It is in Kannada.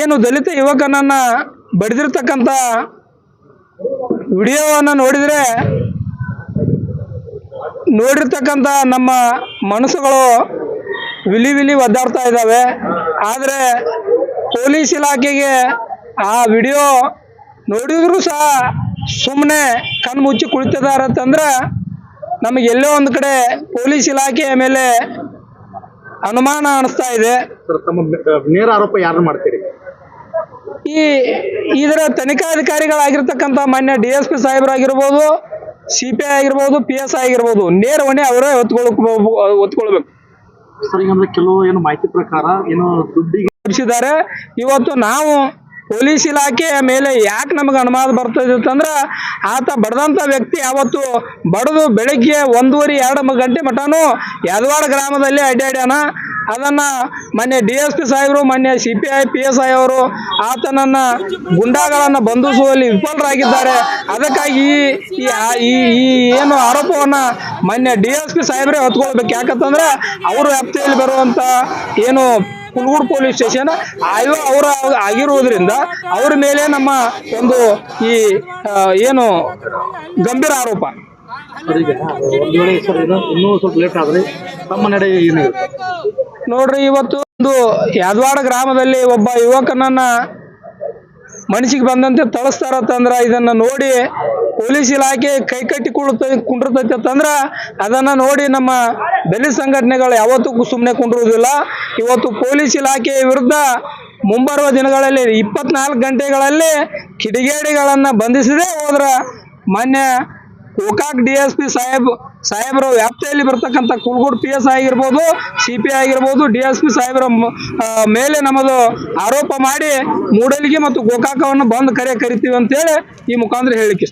ಏನು ದಲಿತ ಯುವಕನನ್ನ ಬಡಿದಿರ್ತಕ್ಕಂಥ ವಿಡಿಯೋವನ್ನು ನೋಡಿದರೆ ನೋಡಿರ್ತಕ್ಕಂಥ ನಮ್ಮ ಮನಸ್ಸುಗಳು ವಿಲಿ ವಿಲಿ ಒದ್ದಾಡ್ತಾ ಇದ್ದಾವೆ. ಆದರೆ ಪೊಲೀಸ್ ಇಲಾಖೆಗೆ ಆ ವಿಡಿಯೋ ನೋಡಿದ್ರೂ ಸಹ ಸುಮ್ಮನೆ ಕಣ್ಣು ಮುಚ್ಚಿ ಕುಳಿತಿದ್ದಾರೆ ಅಂತಂದ್ರೆ ನಮಗೆ ಎಲ್ಲೋ ಒಂದು ಕಡೆ ಪೊಲೀಸ್ ಇಲಾಖೆಯ ಮೇಲೆ ಅನುಮಾನ ಅನಿಸ್ತಾ ಇದೆ. ಸರ್ ತಮ್ಮ ನೇರ ಆರೋಪ ಯಾರನ್ನು ಮಾಡ್ತೀರಿ? ಈ ಇದರ ತನಿಖಾಧಿಕಾರಿಗಳಾಗಿರ್ತಕ್ಕಂಥ ಮಾನ್ಯ ಡಿ ಎಸ್ ಪಿ ಸಾಹೇಬರಾಗಿರ್ಬೋದು ಸಿ ಪಿ ಐ ಆಗಿರ್ಬೋದು ಪಿ ಎಸ್ ಐ ಆಗಿರ್ಬೋದು ನೇರ ಹೊಣೆ ಅವರೇ ಹೊತ್ಕೊಳಕ್ ಹೊತ್ಕೊಳ್ಬೇಕು. ಸರ್ ಈಗಂದ್ರೆ ಕೆಲವು ಏನು ಮಾಹಿತಿ ಪ್ರಕಾರ ಏನು ದುಡ್ಡಿಗೆ ತಿಳಿಸಿದ್ದಾರೆ ಇವತ್ತು ನಾವು ಪೊಲೀಸ್ ಇಲಾಖೆಯ ಮೇಲೆ ಯಾಕೆ ನಮಗೆ ಅನುಮಾನ ಬರ್ತದೆ ಅಂತಂದ್ರೆ ಆತ ಬಡದಂಥ ವ್ಯಕ್ತಿ ಯಾವತ್ತು ಬಡದು ಬೆಳಗ್ಗೆ ಒಂದೂವರೆ ಎರಡು ಗಂಟೆ ಮಟನೂ ಯದವಾಡ ಗ್ರಾಮದಲ್ಲಿ ಅಡ್ಡಾಡ್ಯಾನ. ಅದನ್ನು ಮೊನ್ನೆ ಡಿ ಎಸ್ ಪಿ ಸಾಹೇಬರು, ಮೊನ್ನೆ C P I, P S I ಅವರು ಆತನನ್ನು ಗುಂಡಾಗಳನ್ನು ಬಂಧಿಸುವಲ್ಲಿ ವಿಫಲರಾಗಿದ್ದಾರೆ. ಅದಕ್ಕಾಗಿ ಈ- ಏನು ಆರೋಪವನ್ನು ಮೊನ್ನೆ ಡಿ ಎಸ್ ಪಿ ಸಾಹೇಬರೇ ಹೊತ್ಕೊಳ್ಬೇಕು. ಯಾಕಂತಂದ್ರೆ ಅವ್ರ ವ್ಯಾಪ್ತಿಯಲ್ಲಿ ಬರುವಂಥ ಏನು ಕುಲ್ಗೂರು ಪೊಲೀಸ್ ಸ್ಟೇಷನ್ ಆಯೋ ಅವರ ಆಗಿರುವುದರಿಂದ ಅವ್ರ ಮೇಲೆ ನಮ್ಮ ಒಂದು ಈ ಏನು ಗಂಭೀರ ಆರೋಪ. ಒಂದು ವೇಳೆ ಇನ್ನೂ ಸ್ವಲ್ಪ ಲೇಟ್ ಆದರೆ ತಮ್ಮ ನಡೆ ಏನಿರುತ್ತೆ? ನೋಡ್ರಿ, ಇವತ್ತು ಒಂದು ಯಾದವಾಡ ಗ್ರಾಮದಲ್ಲಿ ಒಬ್ಬ ಯುವಕನನ್ನ ಮನಸ್ಸಿಗೆ ಬಂದಂತೆ ತಳಸ್ತಾರತ್ತಂದ್ರ ಇದನ್ನ ನೋಡಿ ಪೊಲೀಸ್ ಇಲಾಖೆ ಕೈ ಕಟ್ಟಿ ಕುಂಡಿರ್ತೈತೆ ಅಂತಂದ್ರ ಅದನ್ನ ನೋಡಿ ನಮ್ಮ ಬೆಲೆ ಸಂಘಟನೆಗಳು ಯಾವತ್ತೂ ಸುಮ್ಮನೆ ಕುಂಡಿರುವುದಿಲ್ಲ. ಇವತ್ತು ಪೊಲೀಸ್ ಇಲಾಖೆಯ ವಿರುದ್ಧ ಮುಂಬರುವ ದಿನಗಳಲ್ಲಿ ಇಪ್ಪತ್ನಾಲ್ಕು ಗಂಟೆಗಳಲ್ಲಿ ಕಿಡಿಗೇಡಿಗಳನ್ನು ಬಂಧಿಸದೇ ಹೋದ್ರ ಮಾನ್ಯ ಗೋಕಾಕ್ ಡಿ ಎಸ್ ಪಿ ಸಾಹೇಬ್, ಸಾಹೇಬರ ವ್ಯಾಪ್ತಿಯಲ್ಲಿ ಬರ್ತಕ್ಕಂಥ ಕುಲ್ಗೂಡ್ ಪಿ ಎಸ್ ಆಗಿರ್ಬೋದು ಸಿ ಪಿ ಆಗಿರ್ಬೋದು ಡಿ ಎಸ್ ಪಿ ಸಾಹೇಬರ ಮೇಲೆ ನಮ್ಮದು ಆರೋಪ ಮಾಡಿ ಮೂಡಲಿಗೆ ಮತ್ತು ಗೋಕಾಕವನ್ನು ಬಂದ್ ಕರೆ ಕರಿತೀವಿ ಅಂತೇಳಿ ಈ ಮುಖಾಂತರ ಹೇಳಿಕೆ